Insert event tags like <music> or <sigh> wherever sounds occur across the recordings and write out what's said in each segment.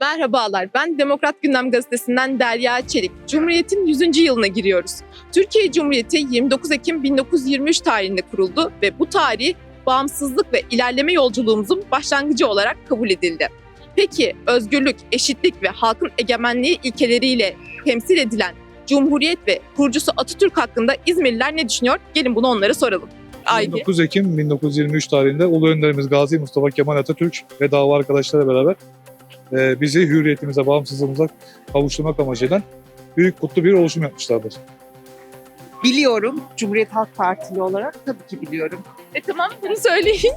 Merhabalar, ben Demokrat Gündem Gazetesi'nden Derya Çelik. Cumhuriyet'in 100. yılına giriyoruz. Türkiye Cumhuriyeti 29 Ekim 1923 tarihinde kuruldu ve bu tarih bağımsızlık ve ilerleme yolculuğumuzun başlangıcı olarak kabul edildi. Peki özgürlük, eşitlik ve halkın egemenliği ilkeleriyle temsil edilen Cumhuriyet ve kurucusu Atatürk hakkında İzmirliler ne düşünüyor? Gelin bunu onlara soralım. Haydi. 29 Ekim 1923 tarihinde Ulu Önderimiz Gazi Mustafa Kemal Atatürk ve dava arkadaşlarıyla beraber e, bizi hürriyetimize, bağımsızlığımıza kavuşturmak amacıyla büyük kutlu bir oluşum yapmışlardır. Biliyorum. Cumhuriyet Halk Partili olarak tabii ki biliyorum. E tamam bunu söyleyin.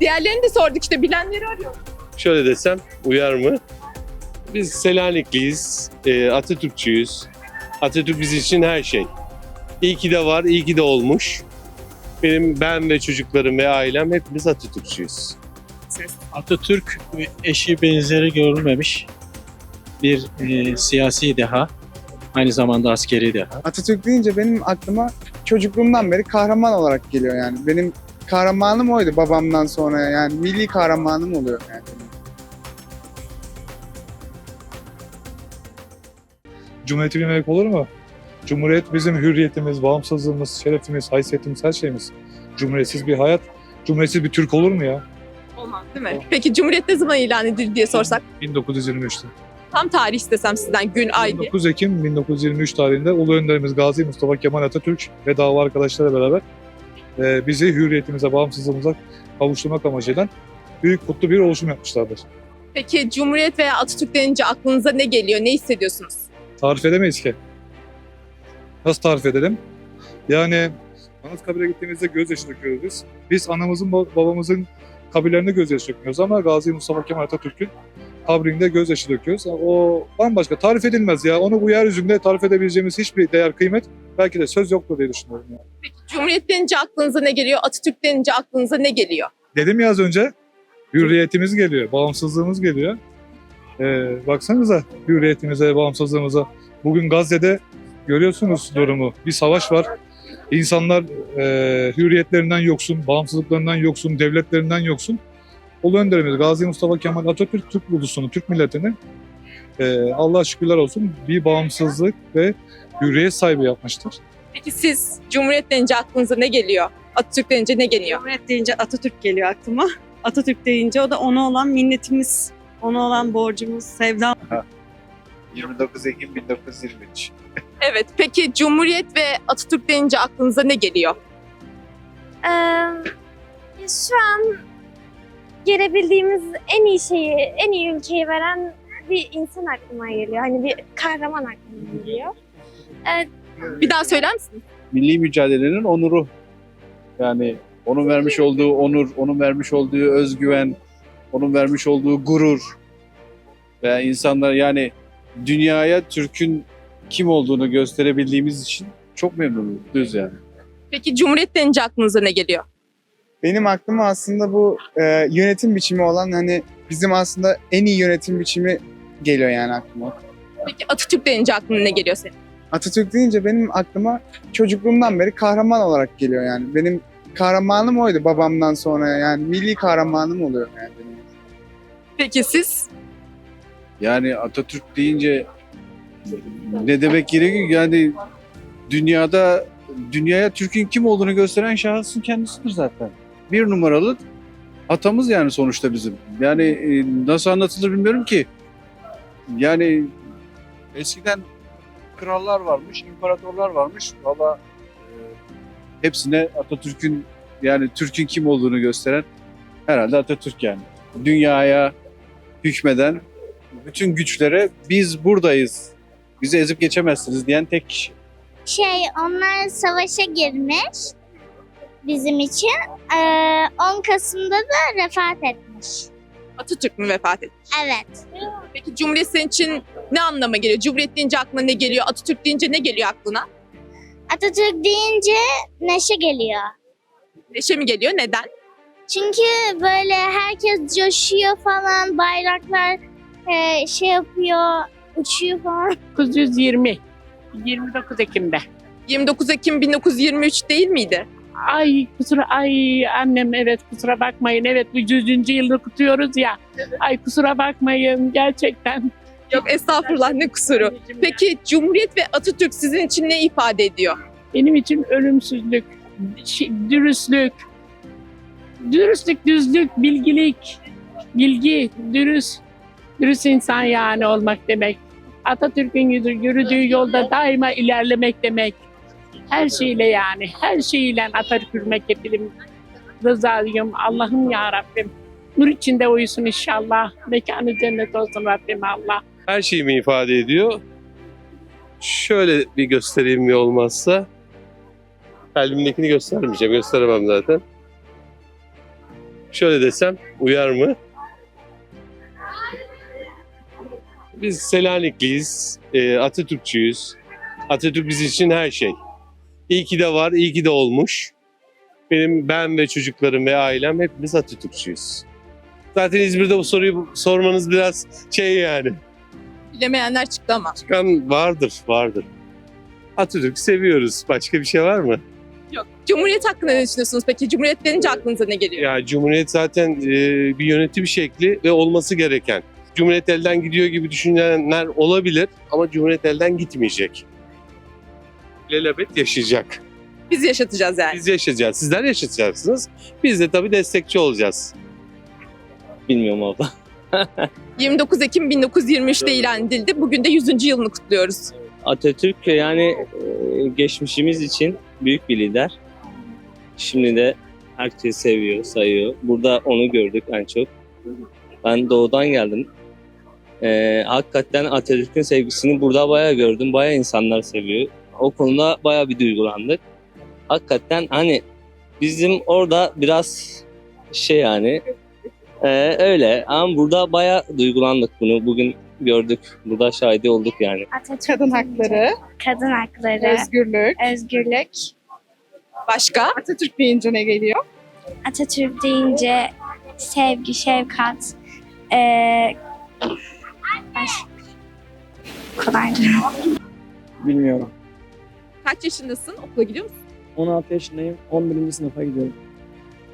Diğerlerini de sorduk işte bilenleri arıyoruz. şöyle desem uyar mı? Biz Selanikliyiz, e, Atatürkçüyüz. Atatürk bizim için her şey. İyi ki de var, iyi ki de olmuş. Benim ben ve çocuklarım ve ailem hepimiz Atatürkçüyüz. Atatürk eşi benzeri görülmemiş bir e, siyasi deha. Aynı zamanda askeri deha. Atatürk deyince benim aklıma çocukluğumdan beri kahraman olarak geliyor yani. Benim kahramanım oydu babamdan sonra yani milli kahramanım oluyor yani. Cumhuriyeti bilmemek olur mu? Cumhuriyet bizim hürriyetimiz, bağımsızlığımız, şerefimiz, haysiyetimiz, her şeyimiz. Cumhuriyetsiz bir hayat, cumhuriyetsiz bir Türk olur mu ya? Olmaz değil mi? Peki Cumhuriyet ne zaman ilan edildi diye sorsak 1923'te. tam tarih istesem sizden gün, ay diye. 29 Ekim 1923 tarihinde Ulu Önderimiz Gazi Mustafa Kemal Atatürk ve dava arkadaşlarıyla beraber e, bizi hürriyetimize, bağımsızlığımıza kavuşturmak amacıyla büyük kutlu bir oluşum yapmışlardır. Peki Cumhuriyet veya Atatürk denince aklınıza ne geliyor? Ne hissediyorsunuz? Tarif edemeyiz ki. Nasıl tarif edelim? Yani Anıtkabir'e gittiğimizde gözyaşı döküyoruz biz. Biz anamızın ba- babamızın kabirlerinde gözyaşı dökmüyoruz ama Gazi Mustafa Kemal Atatürk'ün kabrinde gözyaşı döküyoruz. O bambaşka. Tarif edilmez ya. Onu bu yeryüzünde tarif edebileceğimiz hiçbir değer, kıymet belki de söz yoktur diye düşünüyorum. ya. Peki Cumhuriyet denince aklınıza ne geliyor? Atatürk denince aklınıza ne geliyor? Dedim ya az önce hürriyetimiz geliyor, bağımsızlığımız geliyor. Ee, baksanıza hürriyetimize, bağımsızlığımıza. Bugün Gazze'de görüyorsunuz durumu. Bir savaş var. İnsanlar e, hürriyetlerinden yoksun, bağımsızlıklarından yoksun, devletlerinden yoksun. Ulu Önderimiz Gazi Mustafa Kemal Atatürk Türk ulusunu, Türk milletini e, Allah şükürler olsun bir bağımsızlık ve hürriyet sahibi yapmıştır. Peki siz Cumhuriyet denince aklınıza ne geliyor? Atatürk denince ne geliyor? Cumhuriyet deyince Atatürk geliyor aklıma. Atatürk deyince o da ona olan minnetimiz, ona olan borcumuz, sevdam. 29 Ekim 1923. Evet. Peki Cumhuriyet ve Atatürk denince aklınıza ne geliyor? Ee, şu an görebildiğimiz en iyi şeyi, en iyi ülkeyi veren bir insan aklıma geliyor. Hani bir kahraman aklıma geliyor. Bir daha söyler misin? Milli mücadelenin onuru. Yani onun vermiş olduğu onur, onun vermiş olduğu özgüven, onun vermiş olduğu gurur. Ve insanlar yani dünyaya Türk'ün kim olduğunu gösterebildiğimiz için çok memnunuz yani. Peki Cumhuriyet denince aklınıza ne geliyor? Benim aklıma aslında bu e, yönetim biçimi olan hani bizim aslında en iyi yönetim biçimi geliyor yani aklıma. Peki Atatürk denince aklına ne geliyor senin? Atatürk deyince benim aklıma çocukluğumdan beri kahraman olarak geliyor yani. Benim kahramanım oydu babamdan sonra yani milli kahramanım oluyor yani benim. Peki siz? Yani Atatürk deyince ne demek gerekiyor? Yani dünyada dünyaya Türk'ün kim olduğunu gösteren şahsın kendisidir zaten. Bir numaralı atamız yani sonuçta bizim. Yani e, nasıl anlatılır bilmiyorum ki. Yani eskiden krallar varmış, imparatorlar varmış. Valla e, hepsine Atatürk'ün yani Türk'ün kim olduğunu gösteren herhalde Atatürk yani. Dünyaya hükmeden bütün güçlere biz buradayız. Bizi ezip geçemezsiniz diyen tek kişi. Şey, onlar savaşa girmiş bizim için. Ee, 10 Kasım'da da vefat etmiş. Atatürk mü vefat etti? Evet. Peki Cumhuriyet senin için ne anlama geliyor? Cumhuriyet deyince aklına ne geliyor? Atatürk deyince ne geliyor aklına? Atatürk deyince neşe geliyor. Neşe mi geliyor? Neden? Çünkü böyle herkes coşuyor falan, bayraklar e, şey yapıyor, uçuyor falan. 1920. 29 Ekim'de. 29 Ekim 1923 değil miydi? Ay kusura ay annem evet kusura bakmayın evet bu 100. yılını kutluyoruz ya. Ay kusura bakmayın gerçekten. Yok estağfurullah ne kusuru. Peki Cumhuriyet ve Atatürk sizin için ne ifade ediyor? Benim için ölümsüzlük, dürüstlük, dürüstlük, düzlük, bilgilik, bilgi, dürüst, dürüst insan yani olmak demek. Atatürk'ün yürü- yürüdüğü yolda daima ilerlemek demek. Her şeyle yani, her şeyle Atatürk hürmeketim, rızalıyım. Allah'ım ya Rabbim. Nur içinde uyusun inşallah. Mekanı cennet olsun Rabbim Allah. Her şeyimi ifade ediyor. Şöyle bir göstereyim mi olmazsa. Kalbimdekini göstermeyeceğim. Gösteremem zaten. Şöyle desem uyar mı? Biz Selanikliyiz. e, Atatürkçüyüz. Atatürk bizim için her şey. İyi ki de var, iyi ki de olmuş. Benim ben ve çocuklarım ve ailem hepimiz Atatürkçüyüz. Zaten İzmir'de bu soruyu sormanız biraz şey yani. Bilemeyenler çıktı ama. Çıkan vardır, vardır. Atatürk'ü seviyoruz. Başka bir şey var mı? Yok. Cumhuriyet hakkında ne düşünüyorsunuz peki? Cumhuriyet denince aklınıza ne geliyor? Ya Cumhuriyet zaten e, bir yönetim şekli ve olması gereken. Cumhuriyet elden gidiyor gibi düşünenler olabilir ama Cumhuriyet elden gitmeyecek. Lelebet yaşayacak. Biz yaşatacağız yani. Biz yaşayacağız. Sizler yaşatacaksınız. Biz de tabii destekçi olacağız. Bilmiyorum abla. <laughs> 29 Ekim 1923'te ilan edildi. Bugün de 100. yılını kutluyoruz. Atatürk yani e, geçmişimiz için büyük bir lider. Şimdi de herkes seviyor, sayıyor. Burada onu gördük en çok. Ben doğudan geldim. E, hakikaten Atatürk'ün sevgisini burada bayağı gördüm. Bayağı insanlar seviyor. O konuda bayağı bir duygulandık. Hakikaten hani bizim orada biraz şey yani e, öyle ama burada bayağı duygulandık bunu. Bugün gördük. Burada şahidi olduk yani. Atatürk Kadın hakları, kadın hakları, özgürlük. özgürlük. Başka? Atatürk deyince ne geliyor? Atatürk deyince sevgi, şefkat, eee kolay. Bilmiyorum. Kaç yaşındasın? Okula gidiyor musun? 16 yaşındayım. 11. sınıfa gidiyorum.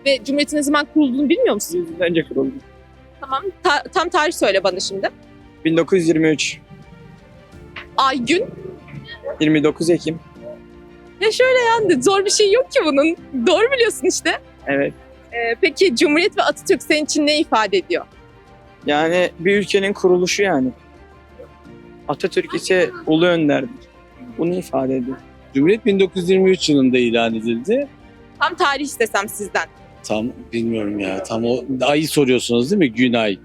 Ve Cumhuriyet'in ne zaman kurulduğunu bilmiyor musun? 100 yıl önce kuruldu. Tamam. Ta- tam tarih söyle bana şimdi. 1923. Ay, gün. 29 Ekim. Ya şöyle yani zor bir şey yok ki bunun. Doğru biliyorsun işte. Evet. Ee, peki Cumhuriyet ve Atatürk senin için ne ifade ediyor? Yani bir ülkenin kuruluşu yani. Atatürk ise ulu önderdir. Bunu ifade ediyor. Cumhuriyet 1923 yılında ilan edildi. Tam tarih istesem sizden. Tam bilmiyorum ya. Tam o ayı soruyorsunuz değil mi? Gün ay.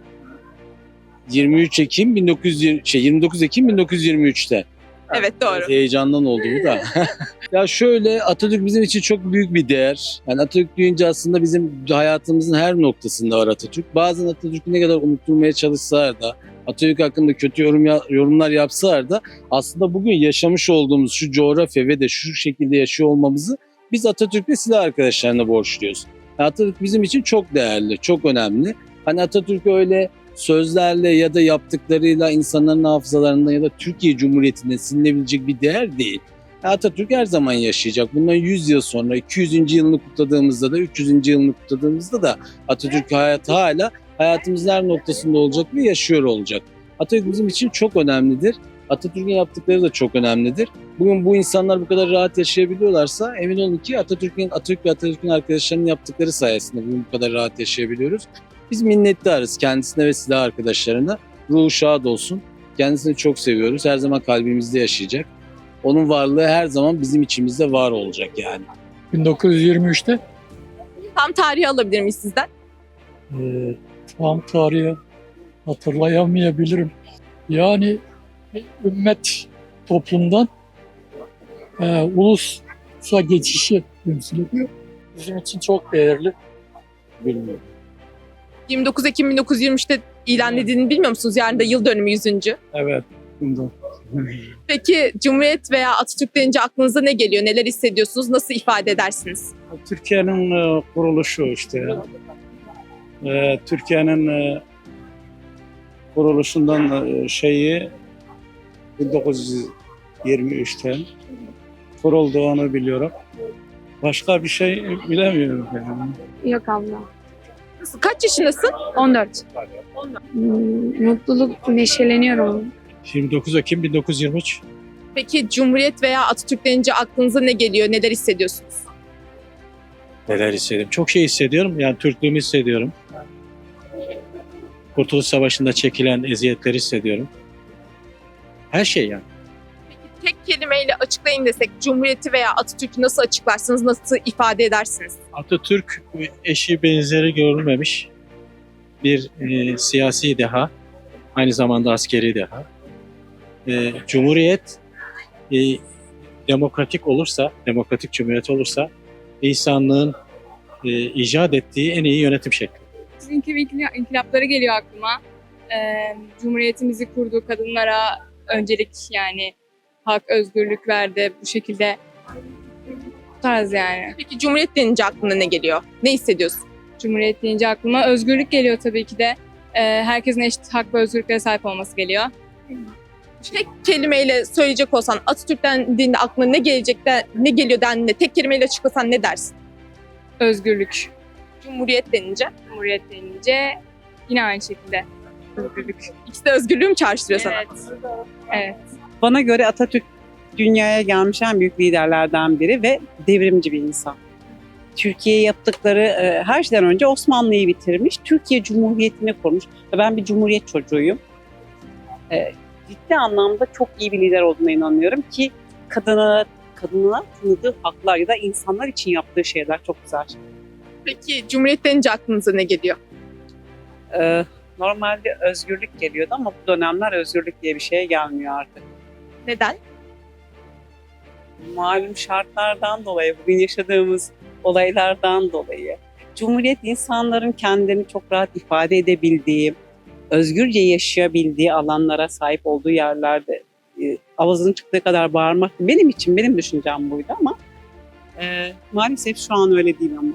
23 Ekim 1920 şey 29 Ekim 1923'te. Evet doğru. Biraz heyecandan oldu bu da. <laughs> ya şöyle Atatürk bizim için çok büyük bir değer. Yani Atatürk deyince aslında bizim hayatımızın her noktasında var Atatürk. Bazen Atatürk'ü ne kadar unutturmaya çalışsalar da Atatürk hakkında kötü yorum yorumlar yapsalar da aslında bugün yaşamış olduğumuz şu coğrafya ve de şu şekilde yaşıyor olmamızı biz Atatürk ve silah arkadaşlarına borçluyuz. Atatürk bizim için çok değerli, çok önemli. Hani Atatürk öyle sözlerle ya da yaptıklarıyla insanların hafızalarından ya da Türkiye Cumhuriyeti'nde silinebilecek bir değer değil. Atatürk her zaman yaşayacak. Bundan 100 yıl sonra 200. yılını kutladığımızda da 300. yılını kutladığımızda da Atatürk hayatı hala hayatımızın her noktasında olacak ve yaşıyor olacak. Atatürk bizim için çok önemlidir. Atatürk'ün yaptıkları da çok önemlidir. Bugün bu insanlar bu kadar rahat yaşayabiliyorlarsa emin olun ki Atatürk'ün Atatürk ve Atatürk'ün arkadaşlarının yaptıkları sayesinde bugün bu kadar rahat yaşayabiliyoruz. Biz minnettarız kendisine ve silah arkadaşlarına. Ruhu şad olsun. Kendisini çok seviyoruz. Her zaman kalbimizde yaşayacak. Onun varlığı her zaman bizim içimizde var olacak yani. 1923'te Tam tarihi alabilir miyiz sizden? e, tam tarihi hatırlayamayabilirim. Yani ümmet toplumdan e, ulusa geçişi temsil ediyor. Bizim için çok değerli. Bilmiyorum. 29 Ekim 1923'te ilan edildiğini bilmiyor musunuz? Yarın da yıl dönümü 100. Evet. Bundan. Peki Cumhuriyet veya Atatürk denince aklınıza ne geliyor? Neler hissediyorsunuz? Nasıl ifade edersiniz? Türkiye'nin e, kuruluşu işte. E, Türkiye'nin e, kuruluşundan e, şeyi 1923'te kurulduğunu biliyorum. Başka bir şey bilemiyorum yani. Yok abla. Kaç yaşındasın? 14. mutluluk, neşeleniyorum. 29 Ekim 1923. Peki Cumhuriyet veya Atatürk denince aklınıza ne geliyor? Neler hissediyorsunuz? Neler hissediyorum? Çok şey hissediyorum. Yani Türklüğümü hissediyorum. Kurtuluş Savaşı'nda çekilen eziyetleri hissediyorum. Her şey yani. Tek kelimeyle açıklayın desek Cumhuriyeti veya Atatürk'ü nasıl açıklarsınız, nasıl ifade edersiniz? Atatürk eşi benzeri görülmemiş bir e, siyasi deha, aynı zamanda askeri deha. E, Cumhuriyet e, demokratik olursa, demokratik cumhuriyet olursa insanlığın e, icat ettiği en iyi yönetim şekli. Sizinki inkılapları geliyor aklıma. Ee, Cumhuriyetimizi kurdu, kadınlara öncelik yani hak, özgürlük verdi bu şekilde. Bu tarz yani. Peki Cumhuriyet denince aklına ne geliyor? Ne hissediyorsun? Cumhuriyet deyince aklıma özgürlük geliyor tabii ki de. Ee, herkesin eşit hak ve özgürlüklere sahip olması geliyor. Tek kelimeyle söyleyecek olsan Atatürk dendiğinde aklına ne gelecek de, ne geliyor dendiğinde tek kelimeyle açıklasan ne dersin? Özgürlük. Cumhuriyet denince. Cumhuriyet deyince yine aynı şekilde. Özgürlük. İkisi de özgürlüğü mü çağrıştırıyor sana? Evet. Evet. Bana göre Atatürk dünyaya gelmiş en büyük liderlerden biri ve devrimci bir insan. Türkiye'ye yaptıkları e, her şeyden önce Osmanlı'yı bitirmiş, Türkiye Cumhuriyeti'ni kurmuş. Ben bir cumhuriyet çocuğuyum. E, ciddi anlamda çok iyi bir lider olduğuna inanıyorum ki kadına kadına tanıdığı haklar ya da insanlar için yaptığı şeyler çok güzel. Peki Cumhuriyet denince aklınıza ne geliyor? E, normalde özgürlük geliyordu ama bu dönemler özgürlük diye bir şeye gelmiyor artık. Neden? malum şartlardan dolayı, bugün yaşadığımız olaylardan dolayı. Cumhuriyet insanların kendini çok rahat ifade edebildiği, özgürce yaşayabildiği alanlara sahip olduğu yerlerde e, avazın çıktığı kadar bağırmak benim için, benim düşüncem buydu ama e, maalesef şu an öyle değil ama.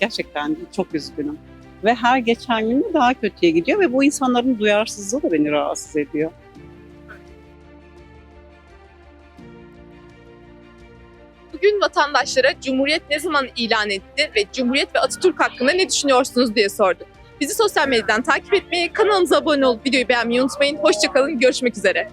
Gerçekten çok üzgünüm. Ve her geçen gün daha kötüye gidiyor ve bu insanların duyarsızlığı da beni rahatsız ediyor. Vatandaşlara Cumhuriyet ne zaman ilan etti ve Cumhuriyet ve Atatürk hakkında ne düşünüyorsunuz diye sorduk. Bizi sosyal medyadan takip etmeyi, kanalımıza abone olup videoyu beğenmeyi unutmayın. Hoşçakalın, görüşmek üzere.